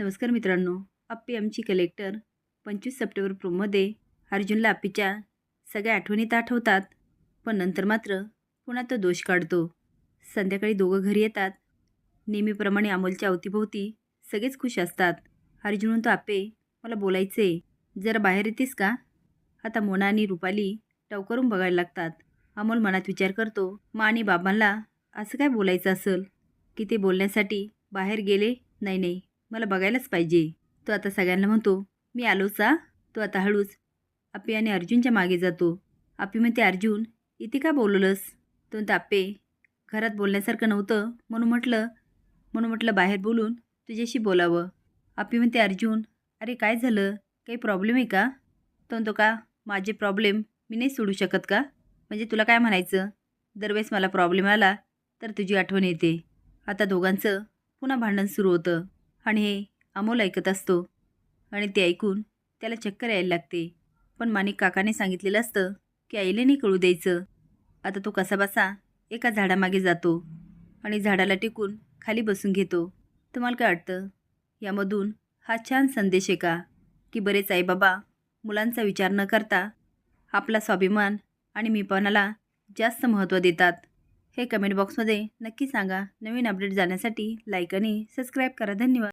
नमस्कार मित्रांनो आप्पी आमची कलेक्टर पंचवीस सप्टेंबर प्रोमध्ये अर्जुनला आप्पीच्या सगळ्या आठवणीत आठवतात पण नंतर मात्र पुन्हा तो दोष काढतो. संध्याकाळी दोघं घरी येतात. नेहमीप्रमाणे अमोलच्या अवतीभोवती सगळेच खुश असतात. अर्जुन म्हणतो आप्पे मला बोलायचे जरा बाहेर येतेस का? आता मोना आणि रुपाली टवकरून बघायला लागतात. अमोल मनात विचार करतो मा आणि बाबांना असं काय बोलायचं असेल? की ते बोलण्यासाठी बाहेर गेले? नाही नाही. मला बघायलाच पाहिजे. तो आता सगळ्यांना म्हणतो मी आलोचा तो आता हळूच. आपे आणि अर्जुनच्या मागे जातो. आपे म्हणते अर्जुन इथे का बोलवलंस? तो म्हणतो आपे घरात बोलण्यासारखं नव्हतं. म्हणून म्हटलं म्हणून म्हटलं बाहेर बोलून तुझ्याशी बोलावं. आपी म्हणते अर्जुन अरे काय झालं? काही प्रॉब्लेम आहे का? तो म्हणतो का? माझे प्रॉब्लेम मी नाही सोडू शकत का? म्हणजे तुला काय म्हणायचं? दरवेळेस मला प्रॉब्लेम आला तर तुझी आठवण येते. आता दोघांचं पुन्हा भांडण सुरू होतं. आणि हे अमोल ऐकत असतो. आणि ते ऐकून त्याला चक्कर यायला लागते. पण माणिक काकाने सांगितलेलं असतं की आईला नाही कळू द्यायचं. आता तो कसाबसा एका झाडामागे जातो आणि झाडाला टेकून खाली बसून घेतो. तुम्हाला काय वाटतं? यामधून हा छान संदेश आहे का? की बरेच आईबाबा मुलांचा विचार न करता आपला स्वाभिमान आणि मीपणाला जास्त महत्त्व देतात. हे कमेंट बॉक्समध्ये नक्की सांगा. नवीन अपडेट जाण्यासाठी लाईक आणि सबस्क्राईब करा. धन्यवाद.